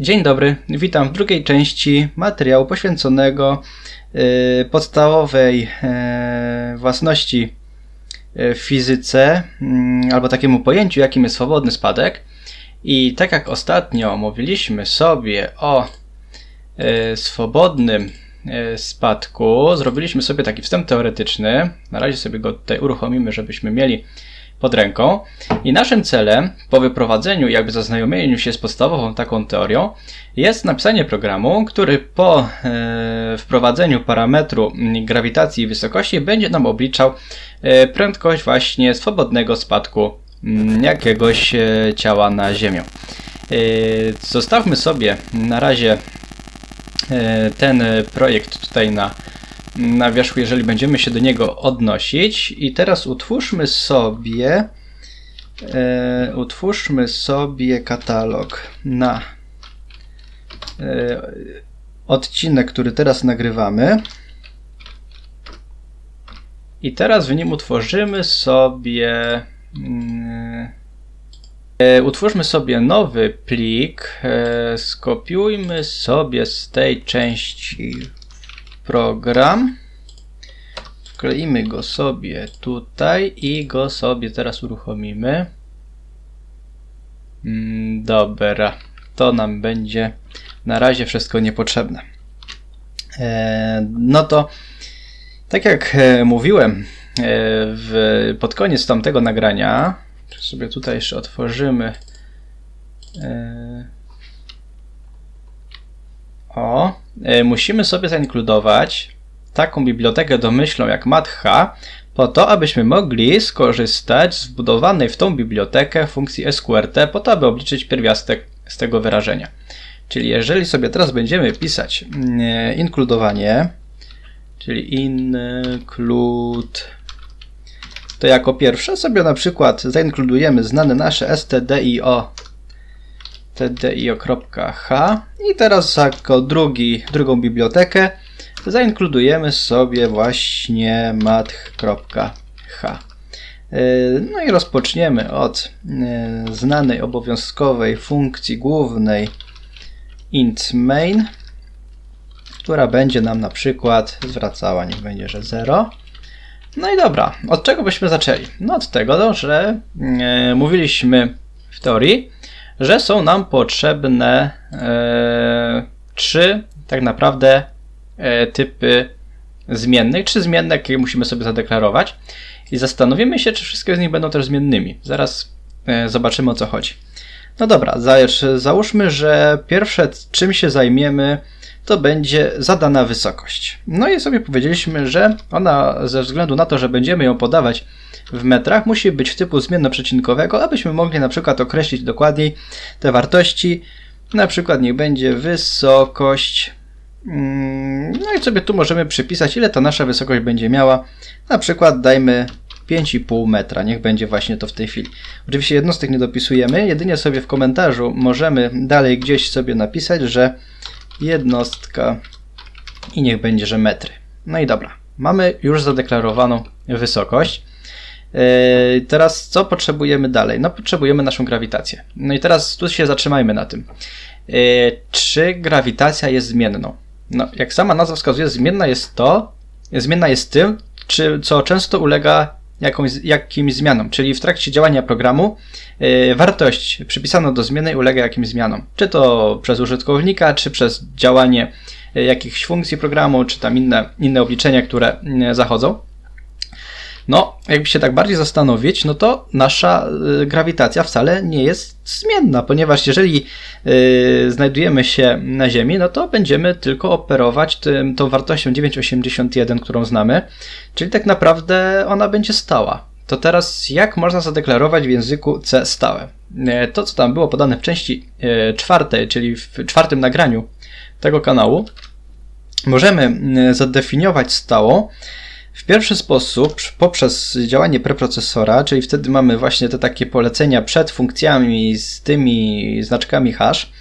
Dzień dobry, witam w drugiej części materiału poświęconego y, podstawowej y, własności y, w fizyce, mm, albo takiemu pojęciu, jakim jest swobodny spadek. I tak jak ostatnio mówiliśmy sobie o swobodnym spadku, zrobiliśmy sobie taki wstęp teoretyczny. Na razie sobie go tutaj uruchomimy, żebyśmy mieli pod ręką. I naszym celem po wyprowadzeniu, jakby zaznajomieniu się z podstawową taką teorią, jest napisanie programu, który po e, wprowadzeniu parametru grawitacji i wysokości będzie nam obliczał e, prędkość właśnie swobodnego spadku m, mm, jakiegoś e, ciała na Ziemię. E, zostawmy sobie na razie e, ten projekt tutaj na na wierzchu, jeżeli będziemy się do niego odnosić. I teraz utwórzmy sobie e, utwórzmy sobie katalog na e, odcinek, który teraz nagrywamy. I teraz w nim utworzymy sobie mm, e, utwórzmy sobie nowy plik. E, skopiujmy sobie z tej części program. Wkleimy go sobie tutaj i go sobie teraz uruchomimy. Mm, dobra, to nam będzie na razie wszystko niepotrzebne. E, no to, tak jak e, mówiłem e, w, pod koniec tamtego nagrania, sobie tutaj jeszcze otworzymy. E, o, y, musimy sobie zainkludować taką bibliotekę domyślną jak MathH, po to, abyśmy mogli skorzystać z wbudowanej w tą bibliotekę funkcji sqrt, po to, aby obliczyć pierwiastek z tego wyrażenia. Czyli jeżeli sobie teraz będziemy pisać y, inkludowanie, czyli include, to jako pierwsze sobie na przykład zainkludujemy znane nasze stdio tdio.h i teraz jako drugi, drugą bibliotekę zainkludujemy sobie właśnie math.h. E, no i rozpoczniemy od e, znanej obowiązkowej funkcji głównej int main, która będzie nam na przykład zwracała, niech będzie, że 0. No i dobra, od czego byśmy zaczęli? No od tego, że e, mówiliśmy w teorii, że są nam potrzebne e, trzy tak naprawdę e, typy zmiennych, trzy zmienne, jakie musimy sobie zadeklarować i zastanowimy się, czy wszystkie z nich będą też zmiennymi. Zaraz e, zobaczymy o co chodzi. No dobra, załóżmy, że pierwsze czym się zajmiemy to będzie zadana wysokość. No i sobie powiedzieliśmy, że ona ze względu na to, że będziemy ją podawać w metrach musi być typu zmiennoprzecinowego, abyśmy mogli na przykład określić dokładniej te wartości. Na przykład niech będzie wysokość. Mm, no i sobie tu możemy przypisać, ile ta nasza wysokość będzie miała. Na przykład dajmy 5,5 metra, niech będzie właśnie to w tej chwili. Oczywiście jednostek nie dopisujemy, jedynie sobie w komentarzu możemy dalej gdzieś sobie napisać, że jednostka i niech będzie, że metry. No i dobra, mamy już zadeklarowaną wysokość. Yy, teraz co potrzebujemy dalej? No potrzebujemy naszą grawitację. No i teraz tu się zatrzymajmy na tym. Yy, czy grawitacja jest zmienną? No, jak sama nazwa wskazuje, zmienna jest to, zmienna jest tym, czy, co często ulega jakąś, jakimś zmianom, czyli w trakcie działania programu yy, wartość przypisana do zmiany ulega jakimś zmianom. Czy to przez użytkownika, czy przez działanie jakichś funkcji programu, czy tam inne, inne obliczenia, które zachodzą. No, jakby się tak bardziej zastanowić, no to nasza y, grawitacja wcale nie jest zmienna, ponieważ jeżeli y, znajdujemy się na Ziemi, no to będziemy tylko operować tym, tą wartością 9,81, którą znamy, czyli tak naprawdę ona będzie stała. To teraz jak można zadeklarować w języku C stałe? Y, to, co tam było podane w części czwartej, czyli w czwartym nagraniu tego kanału, możemy zadefiniować stałą w pierwszy sposób poprzez działanie preprocesora, czyli wtedy mamy właśnie te takie polecenia przed funkcjami z tymi znaczkami hash,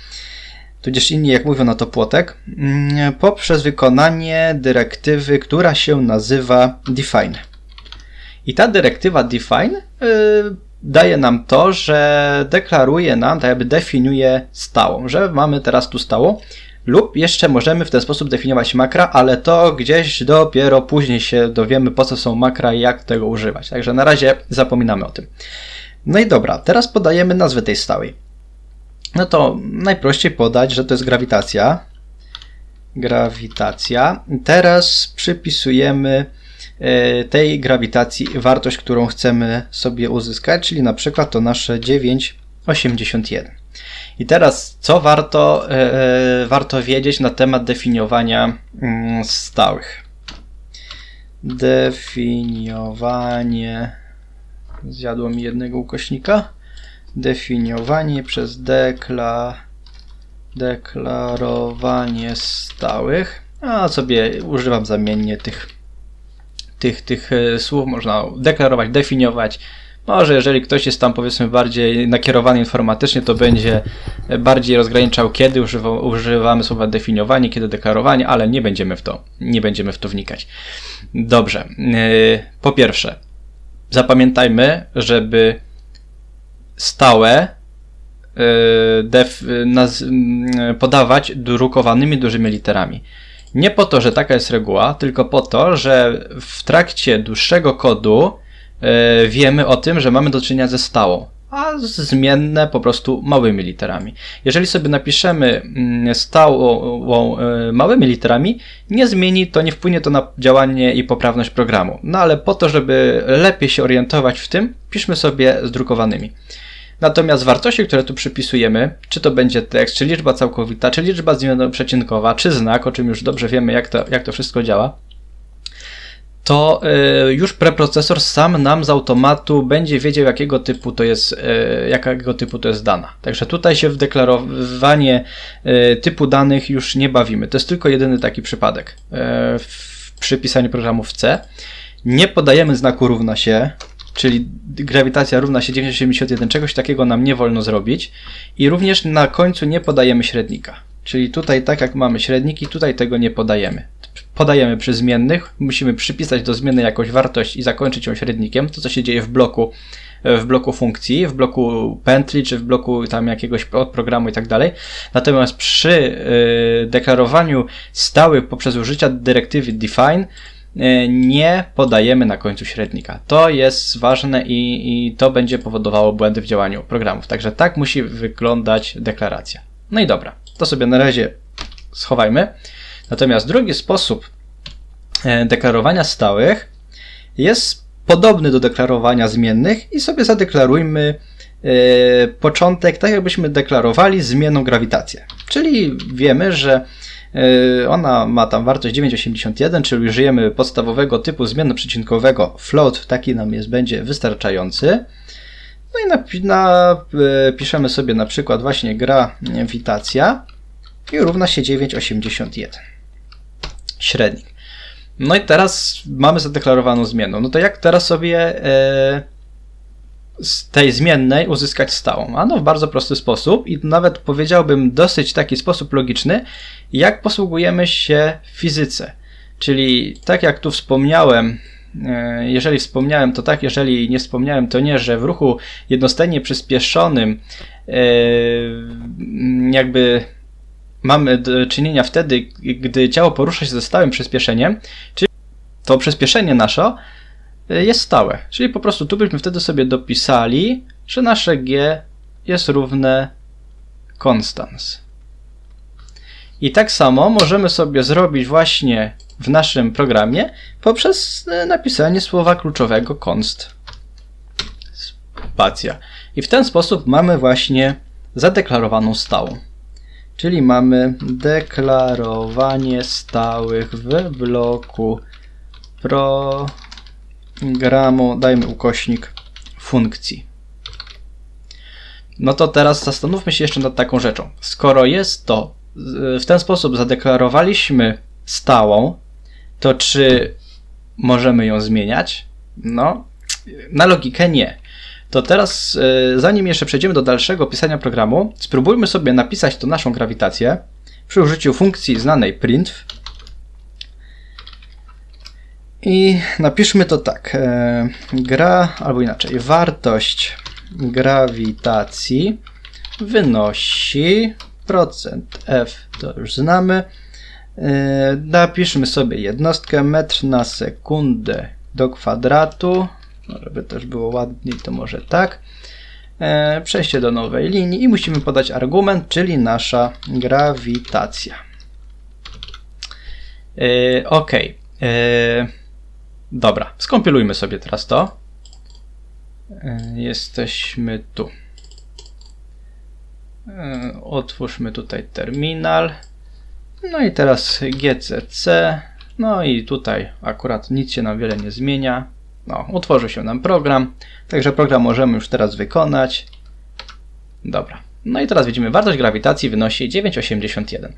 tudzież inni jak mówią na to płotek, mm, poprzez wykonanie dyrektywy, która się nazywa define. I ta dyrektywa define y, daje nam to, że deklaruje nam, tak jakby definiuje stałą, że mamy teraz tu stałą. Lub jeszcze możemy w ten sposób definiować makra, ale to gdzieś dopiero później się dowiemy, po co są makra i jak tego używać. Także na razie zapominamy o tym. No i dobra, teraz podajemy nazwę tej stałej. No to najprościej podać, że to jest grawitacja. Grawitacja. Teraz przypisujemy e, tej grawitacji wartość, którą chcemy sobie uzyskać, czyli na przykład to nasze 9,81. I teraz, co warto, e, warto wiedzieć na temat definiowania mm, stałych? Definiowanie. Zjadło mi jednego ukośnika. Definiowanie przez dekla, deklarowanie stałych. A sobie używam zamiennie tych, tych, tych e, słów. Można deklarować, definiować. Może jeżeli ktoś jest tam powiedzmy bardziej nakierowany informatycznie, to będzie bardziej rozgraniczał, kiedy używa, używamy słowa definiowanie, kiedy deklarowanie, ale nie będziemy w to, nie będziemy w to wnikać. Dobrze. Yy, po pierwsze, zapamiętajmy, żeby stałe yy, def, naz, yy, podawać drukowanymi dużymi literami. Nie po to, że taka jest reguła, tylko po to, że w trakcie dłuższego kodu wiemy o tym, że mamy do czynienia ze stałą, a zmienne po prostu małymi literami. Jeżeli sobie napiszemy mm, stałą e, małymi literami, nie zmieni to, nie wpłynie to na działanie i poprawność programu. No ale po to, żeby lepiej się orientować w tym, piszmy sobie z drukowanymi. Natomiast wartości, które tu przypisujemy, czy to będzie tekst, czy liczba całkowita, czy liczba przecinkowa, czy znak, o czym już dobrze wiemy, jak to, jak to wszystko działa, to y, już preprocesor sam nam z automatu będzie wiedział, jakiego typu to jest, y, jakiego typu to jest dana. Także tutaj się w deklarowanie y, typu danych już nie bawimy. To jest tylko jedyny taki przypadek w przypisaniu programu w C. Nie podajemy znaku równa się, czyli grawitacja równa się 981, czegoś takiego nam nie wolno zrobić. I również na końcu nie podajemy średnika. Czyli tutaj, tak jak mamy średniki, tutaj tego nie podajemy podajemy przy zmiennych, musimy przypisać do zmiennej jakąś wartość i zakończyć ją średnikiem, to co się dzieje w bloku, w bloku funkcji, w bloku pętli, czy w bloku tam jakiegoś programu i tak dalej. Natomiast przy y, deklarowaniu stałych poprzez użycia dyrektywy define y, nie podajemy na końcu średnika. To jest ważne i, i to będzie powodowało błędy w działaniu programów. Także tak musi wyglądać deklaracja. No i dobra, to sobie na razie schowajmy. Natomiast drugi sposób e, deklarowania stałych jest podobny do deklarowania zmiennych i sobie zadeklarujmy e, początek tak, jakbyśmy deklarowali zmienną grawitację. Czyli wiemy, że e, ona ma tam wartość 9,81, czyli użyjemy podstawowego typu zmienno-przecinkowego float, taki nam jest, będzie wystarczający. No i napiszemy na, sobie na przykład właśnie grawitacja i równa się 9,81 średnik. No i teraz mamy zadeklarowaną zmienną. No to jak teraz sobie e, z tej zmiennej uzyskać stałą? Ano w bardzo prosty sposób i nawet powiedziałbym dosyć taki sposób logiczny, jak posługujemy się w fizyce. Czyli tak jak tu wspomniałem, e, jeżeli wspomniałem, to tak, jeżeli nie wspomniałem, to nie, że w ruchu jednostajnie przyspieszonym e, jakby mamy do czynienia wtedy, gdy ciało porusza się ze stałym przyspieszeniem, czyli to przyspieszenie nasze jest stałe. Czyli po prostu tu byśmy wtedy sobie dopisali, że nasze g jest równe constans. I tak samo możemy sobie zrobić właśnie w naszym programie poprzez y, napisanie słowa kluczowego const spacja. I w ten sposób mamy właśnie zadeklarowaną stałą. Czyli mamy deklarowanie stałych w bloku programu, dajmy ukośnik funkcji. No to teraz zastanówmy się jeszcze nad taką rzeczą. Skoro jest to, w ten sposób zadeklarowaliśmy stałą, to czy możemy ją zmieniać? No, na logikę nie to teraz, e, zanim jeszcze przejdziemy do dalszego pisania programu, spróbujmy sobie napisać to naszą grawitację przy użyciu funkcji znanej print. I napiszmy to tak. E, gra, albo inaczej, wartość grawitacji wynosi procent f, to już znamy. E, napiszmy sobie jednostkę metr na sekundę do kwadratu. No, żeby też było ładniej, to może tak. E, przejście do nowej linii i musimy podać argument, czyli nasza grawitacja. E, ok. Dobra, skompilujmy sobie teraz to. Jesteśmy tu. Otwórzmy tutaj terminal. No i teraz GCC. No i tutaj akurat nic się nam wiele nie zmienia. No, utworzy się nam program. Także program możemy już teraz wykonać. Dobra. No i teraz widzimy, wartość grawitacji wynosi 9,81.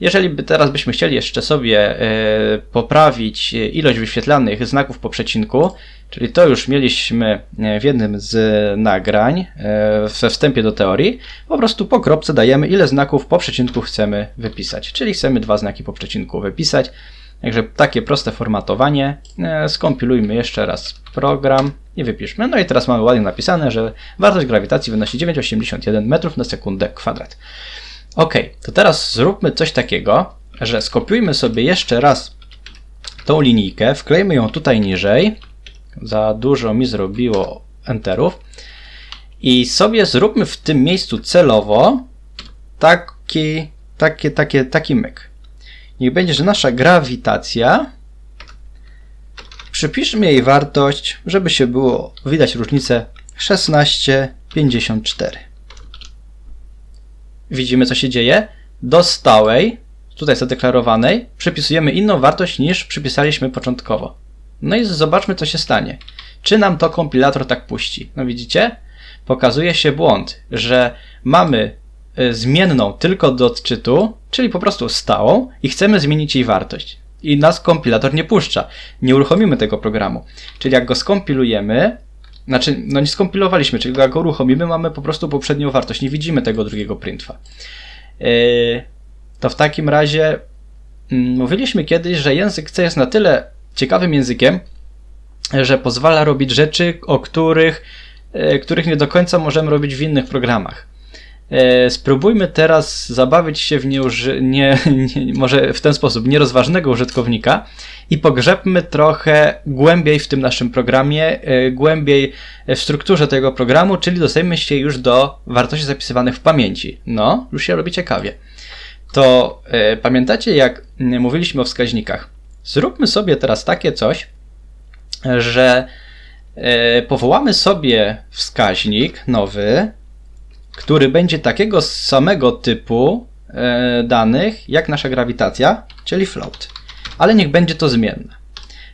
Jeżeli by teraz byśmy chcieli jeszcze sobie y, poprawić ilość wyświetlanych znaków po przecinku, czyli to już mieliśmy e, w jednym z nagrań y, we wstępie do teorii, po prostu po kropce dajemy ile znaków po przecinku chcemy wypisać. Czyli chcemy dwa znaki po przecinku wypisać. Także takie proste formatowanie. Skompilujmy jeszcze raz program i wypiszmy. No i teraz mamy ładnie napisane, że wartość grawitacji wynosi 9,81 metrów na sekundę kwadrat. Ok, to teraz zróbmy coś takiego, że skopiujmy sobie jeszcze raz tą linijkę, wklejmy ją tutaj niżej. Za dużo mi zrobiło enterów. I sobie zróbmy w tym miejscu celowo taki, taki, taki, taki myk. Niech będzie, że nasza grawitacja Przypiszmy jej wartość, żeby się było widać różnicę 16,54. Widzimy co się dzieje? Do stałej, tutaj zadeklarowanej, przypisujemy inną wartość niż przypisaliśmy początkowo. No i zobaczmy co się stanie. Czy nam to kompilator tak puści? No widzicie? Pokazuje się błąd, że mamy y, zmienną tylko do odczytu, czyli po prostu stałą i chcemy zmienić jej wartość i nas kompilator nie puszcza. Nie uruchomimy tego programu. Czyli jak go skompilujemy, znaczy, no nie skompilowaliśmy, czyli jak go uruchomimy, mamy po prostu poprzednią wartość. Nie widzimy tego drugiego printfa. Yy, to w takim razie mm, mówiliśmy kiedyś, że język C jest na tyle ciekawym językiem, że pozwala robić rzeczy, o których, yy, których nie do końca możemy robić w innych programach. E, spróbujmy teraz zabawić się w nieuży... nie, nie, może w ten sposób, nierozważnego użytkownika i pogrzebmy trochę głębiej w tym naszym programie, e, głębiej w strukturze tego programu, czyli dostajemy się już do wartości zapisywanych w pamięci. No, już się robi ciekawie. To e, pamiętacie, jak mówiliśmy o wskaźnikach? Zróbmy sobie teraz takie coś, że e, powołamy sobie wskaźnik nowy, który będzie takiego samego typu e, danych jak nasza grawitacja, czyli float. Ale niech będzie to zmienne.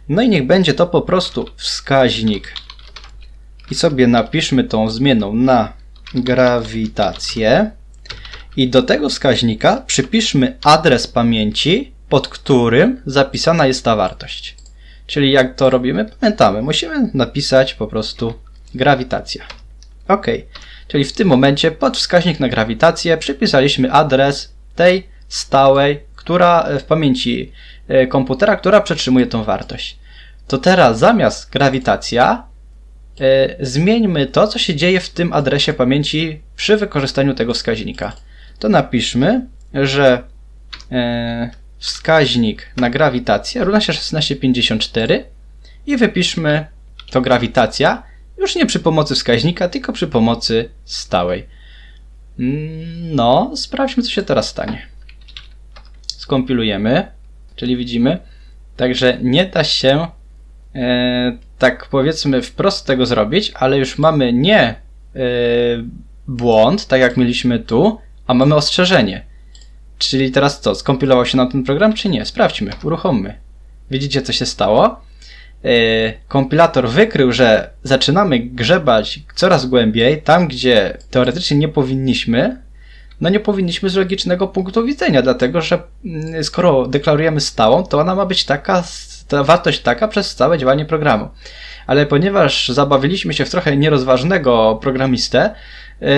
No i niech będzie to po prostu wskaźnik. I sobie napiszmy tą zmienną na grawitację. I do tego wskaźnika przypiszmy adres pamięci, pod którym zapisana jest ta wartość. Czyli jak to robimy? Pamiętamy, musimy napisać po prostu grawitacja. OK. Czyli w tym momencie pod wskaźnik na grawitację przypisaliśmy adres tej stałej, która e, w pamięci e, komputera, która przetrzymuje tą wartość. To teraz zamiast grawitacja e, zmieńmy to, co się dzieje w tym adresie pamięci przy wykorzystaniu tego wskaźnika. To napiszmy, że wskaźnik na grawitację równa się 1654 i wypiszmy to grawitacja już nie przy pomocy wskaźnika, tylko przy pomocy stałej. No, sprawdźmy, co się teraz stanie. Skompilujemy, czyli widzimy. Także nie da się, e, tak powiedzmy, wprost tego zrobić, ale już mamy nie e, błąd, tak jak mieliśmy tu, a mamy ostrzeżenie. Czyli teraz co? Skompilował się nam ten program, czy nie? Sprawdźmy, uruchommy. Widzicie, co się stało? Y, kompilator wykrył, że zaczynamy grzebać coraz głębiej, tam gdzie teoretycznie nie powinniśmy, no nie powinniśmy z logicznego punktu widzenia, dlatego że mm, skoro deklarujemy stałą, to ona ma być taka, ta wartość taka przez całe działanie programu. Ale ponieważ zabawiliśmy się w trochę nierozważnego programistę, yy,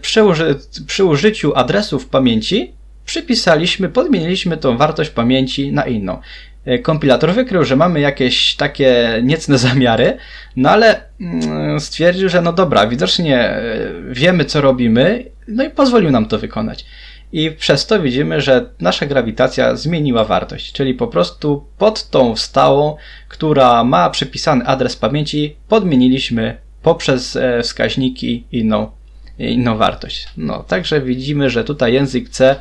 przy, uży przy użyciu adresów pamięci przypisaliśmy, podmieniliśmy tą wartość pamięci na inną. e, kompilator wykrył, że mamy jakieś takie niecne zamiary, no ale mm, stwierdził, że no dobra, widocznie e, wiemy co robimy, no i pozwolił nam to wykonać. I przez to widzimy, że nasza grawitacja zmieniła wartość, czyli po prostu pod tą stałą, która ma przypisany adres pamięci, podmieniliśmy poprzez e, wskaźniki inną, inną wartość. No, także widzimy, że tutaj język C,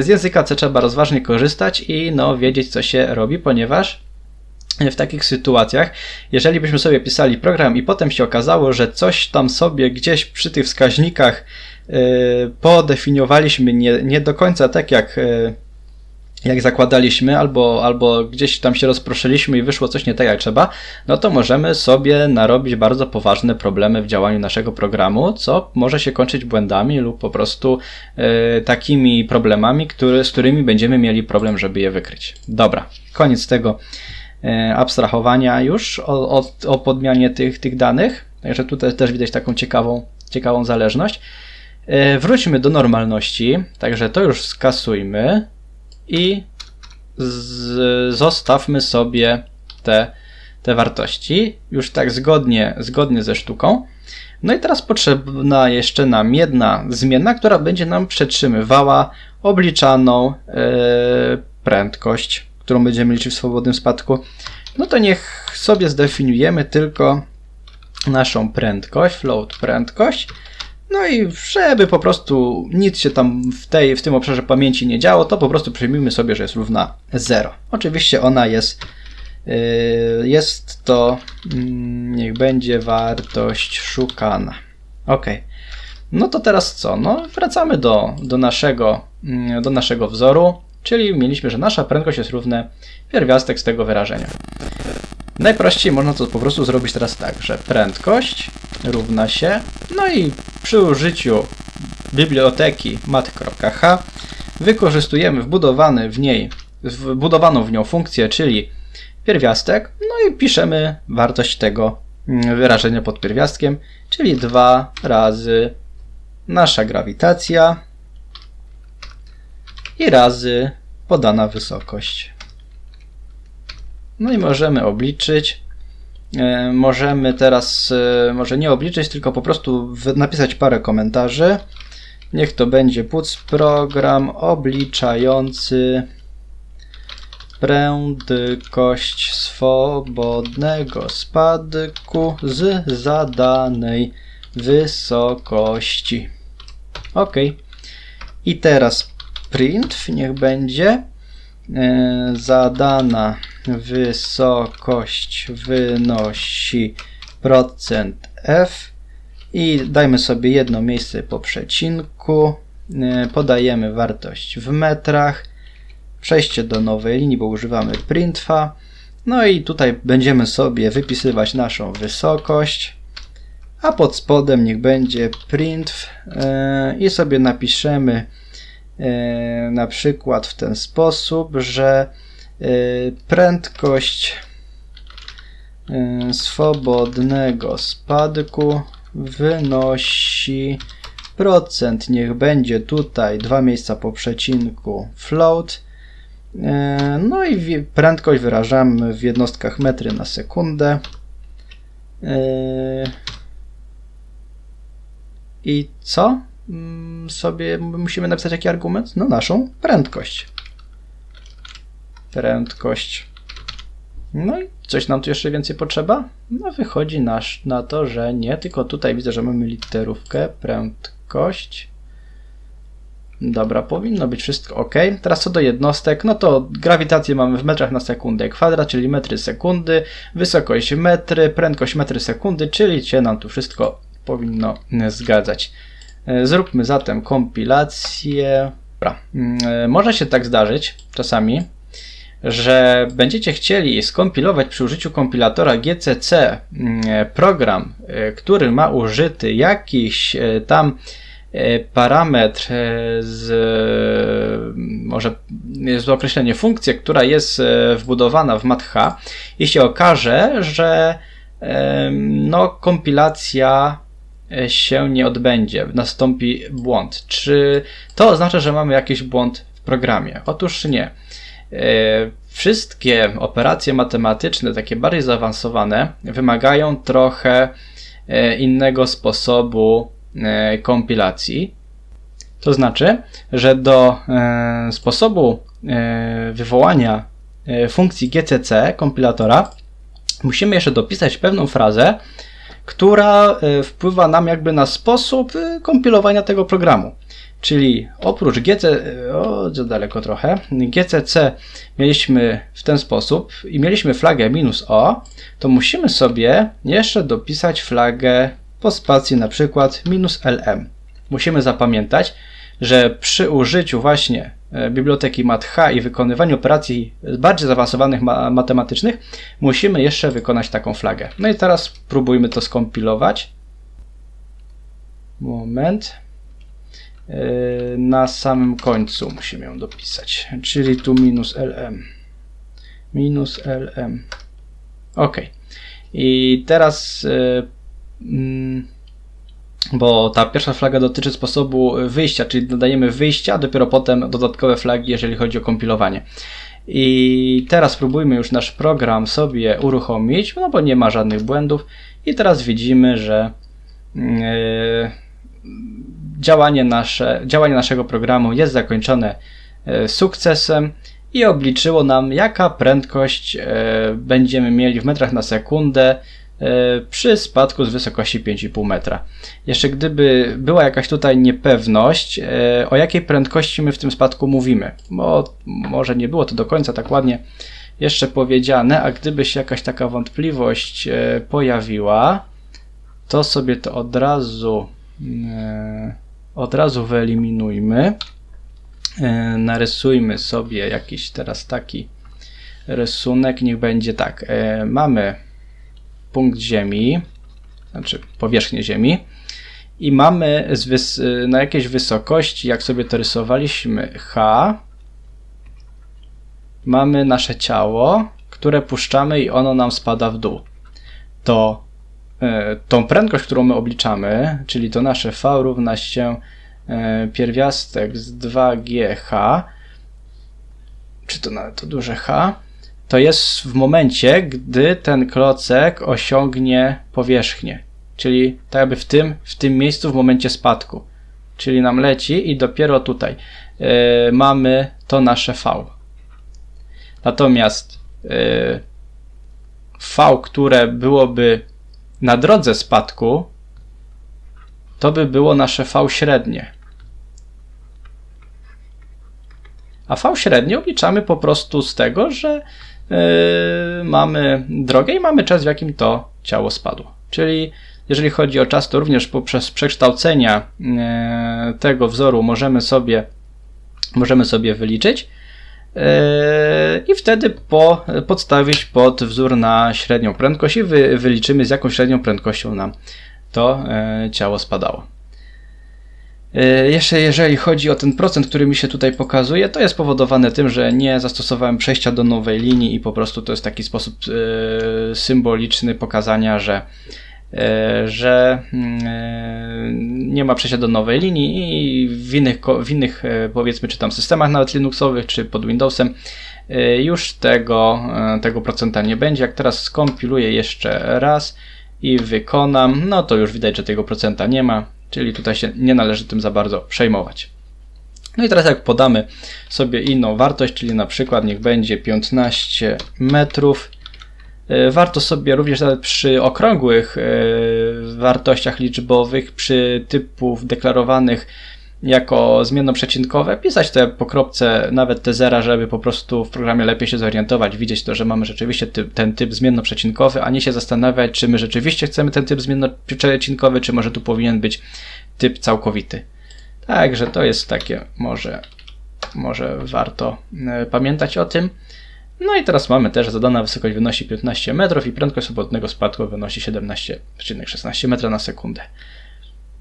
z języka C trzeba rozważnie korzystać i no, wiedzieć, co się robi, ponieważ w takich sytuacjach, jeżeli byśmy sobie pisali program i potem się okazało, że coś tam sobie gdzieś przy tych wskaźnikach e, podefiniowaliśmy nie, nie do końca tak, jak jak zakładaliśmy, albo, albo gdzieś tam się rozproszyliśmy i wyszło coś nie tak jak trzeba, no to możemy sobie narobić bardzo poważne problemy w działaniu naszego programu, co może się kończyć błędami lub po prostu y, takimi problemami, który, z którymi będziemy mieli problem, żeby je wykryć. Dobra, koniec tego y, abstrahowania już o, o, o podmianie tych, tych danych. Także tutaj też widać taką ciekawą, ciekawą zależność. Y, wróćmy do normalności, także to już skasujmy i z, zostawmy sobie te, te wartości, już tak zgodnie, zgodnie ze sztuką. No i teraz potrzebna jeszcze nam jedna zmienna, która będzie nam przetrzymywała obliczaną yy, prędkość, którą będziemy liczyć w swobodnym spadku. No to niech sobie zdefiniujemy tylko naszą prędkość, float prędkość no i żeby po prostu nic się tam w, tej, w tym obszarze pamięci nie działo, to po prostu przyjmijmy sobie, że jest równa 0. Oczywiście ona jest, yy, jest to, yy, niech będzie wartość szukana. Ok. No to teraz co? No wracamy do, do, naszego, yy, do naszego wzoru, czyli mieliśmy, że nasza prędkość jest równa pierwiastek z tego wyrażenia. Najprościej można to po prostu zrobić teraz tak, że prędkość równa się, no i przy użyciu biblioteki mat.h wykorzystujemy wbudowany w niej, wbudowaną w nią funkcję, czyli pierwiastek, no i piszemy wartość tego mm, wyrażenia pod pierwiastkiem, czyli 2 razy nasza grawitacja i razy podana wysokość. No i możemy obliczyć. E, możemy teraz, e, może nie obliczyć, tylko po prostu napisać parę komentarzy. Niech to będzie puc program obliczający prędkość swobodnego spadku z zadanej wysokości. Ok. I teraz print niech będzie E, zadana wysokość wynosi procent f i dajmy sobie jedno miejsce po przecinku, e, podajemy wartość w metrach, przejście do nowej linii, bo używamy printfa, no i tutaj będziemy sobie wypisywać naszą wysokość, a pod spodem niech będzie printf e, i sobie napiszemy E, na przykład w ten sposób, że prędkość e, swobodnego spadku wynosi procent, niech będzie tutaj dwa miejsca po przecinku float. No i prędkość wyrażamy w jednostkach metry na sekundę. I co? Mm, sobie musimy napisać jaki argument? No naszą prędkość. Prędkość. No i coś nam tu jeszcze więcej potrzeba? No wychodzi nasz, na to, że nie, tylko tutaj widzę, że mamy literówkę, prędkość. Dobra, powinno być wszystko ok. Teraz co do jednostek, no to grawitację mamy w metrach na sekundę kwadrat, czyli metry sekundy, wysokość metry, prędkość metry sekundy, czyli się nam tu wszystko powinno zgadzać. E, zróbmy zatem kompilację. Dobra. Mm, e, może się tak zdarzyć czasami, że będziecie chcieli skompilować przy użyciu kompilatora GCC mm, e, program, który ma użyty jakiś tam parametr z może jest określenie funkcję, która jest wbudowana w MATH i się okaże, że no, kompilacja się nie odbędzie, nastąpi błąd. Czy to oznacza, że mamy jakiś błąd w programie? Otóż nie. E, wszystkie operacje matematyczne, takie bardziej zaawansowane, wymagają trochę e, innego sposobu e, kompilacji. To znaczy, że do sposobu wywołania funkcji GCC kompilatora musimy jeszcze dopisać pewną frazę, która wpływa nam jakby na sposób kompilowania tego programu. Czyli oprócz GC, o, za daleko trochę, GCC mieliśmy w ten sposób i mieliśmy flagę minus O, to musimy sobie jeszcze dopisać flagę po spacji na przykład minus LM. Musimy zapamiętać, że przy użyciu właśnie e, biblioteki MathH i wykonywaniu operacji bardziej zaawansowanych ma matematycznych musimy jeszcze wykonać taką flagę. No i teraz spróbujmy to skompilować. Moment. Yy, na samym końcu musimy ją dopisać, czyli tu minus lm. Minus lm. Ok. I teraz, yy, mm, bo ta pierwsza flaga dotyczy sposobu wyjścia, czyli dodajemy wyjścia, dopiero potem dodatkowe flagi, jeżeli chodzi o kompilowanie. I teraz spróbujmy już nasz program sobie uruchomić, no bo nie ma żadnych błędów. I teraz widzimy, że yy, działanie, nasze, działanie naszego programu jest zakończone e, sukcesem i obliczyło nam, jaka prędkość e, będziemy mieli w metrach na sekundę e, przy spadku z wysokości 5,5 metra. Jeszcze gdyby była jakaś tutaj niepewność, o jakiej prędkości my w tym spadku mówimy, bo może nie było to do końca tak ładnie jeszcze powiedziane, a gdyby się jakaś taka wątpliwość pojawiła, to sobie to od razu od razu wyeliminujmy. E, narysujmy sobie jakiś teraz taki rysunek. Niech będzie tak. E, mamy punkt Ziemi, znaczy powierzchnię Ziemi i mamy na jakiejś wysokości, jak sobie to rysowaliśmy, H, mamy nasze ciało, które puszczamy i ono nam spada w dół. To E, tą prędkość, którą my obliczamy, czyli to nasze v równa się e, pierwiastek z 2gh, czy to nawet to duże h, to jest w momencie, gdy ten klocek osiągnie powierzchnię. Czyli tak jakby w tym, w tym miejscu w momencie spadku. Czyli nam leci i dopiero tutaj yy, mamy to nasze V. Natomiast yy, V, które byłoby na drodze spadku to by było nasze V średnie. A V średnie obliczamy po prostu z tego, że yy, mamy drogę i mamy czas, w jakim to ciało spadło. Czyli jeżeli chodzi o czas, to również poprzez przekształcenia yy, tego wzoru możemy sobie, możemy sobie wyliczyć, i wtedy po, podstawić pod wzór na średnią prędkość i wy, wyliczymy z jaką średnią prędkością nam to yy, ciało spadało. Yy, jeszcze jeżeli chodzi o ten procent, który mi się tutaj pokazuje, to jest spowodowane tym, że nie zastosowałem przejścia do nowej linii i po prostu to jest taki sposób symboliczny pokazania, że że mm, e, nie ma przejścia do nowej linii i w innych, w innych e, powiedzmy czy tam systemach nawet Linuxowych czy pod Windowsem już tego, tego procenta nie będzie. Jak teraz skompiluję jeszcze raz i wykonam, no to już widać, że tego procenta nie ma, czyli tutaj się nie należy tym za bardzo przejmować. No i teraz jak podamy sobie inną wartość, czyli na przykład niech będzie 15 metrów, E, warto sobie również nawet przy okrągłych e, wartościach liczbowych, przy typów deklarowanych jako zmiennoprzecinkowe, pisać te po kropce, nawet te zera, żeby po prostu w programie lepiej się zorientować, widzieć to, że mamy rzeczywiście typ, ten typ zmiennoprzecinkowy, a nie się zastanawiać, czy my rzeczywiście chcemy ten typ zmiennoprzecinkowy, czy może tu powinien być typ całkowity. Także to jest takie, może, może warto e, pamiętać o tym. No i teraz mamy też zadana wysokość wynosi 15 metrów i prędkość swobodnego spadku wynosi 17,16 metra na sekundę.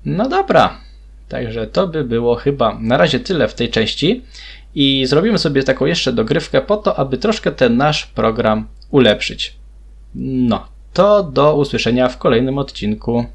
No dobra, także to by było chyba na razie tyle w tej części i zrobimy sobie taką jeszcze dogrywkę po to, aby troszkę ten nasz program ulepszyć. No, to do usłyszenia w kolejnym odcinku.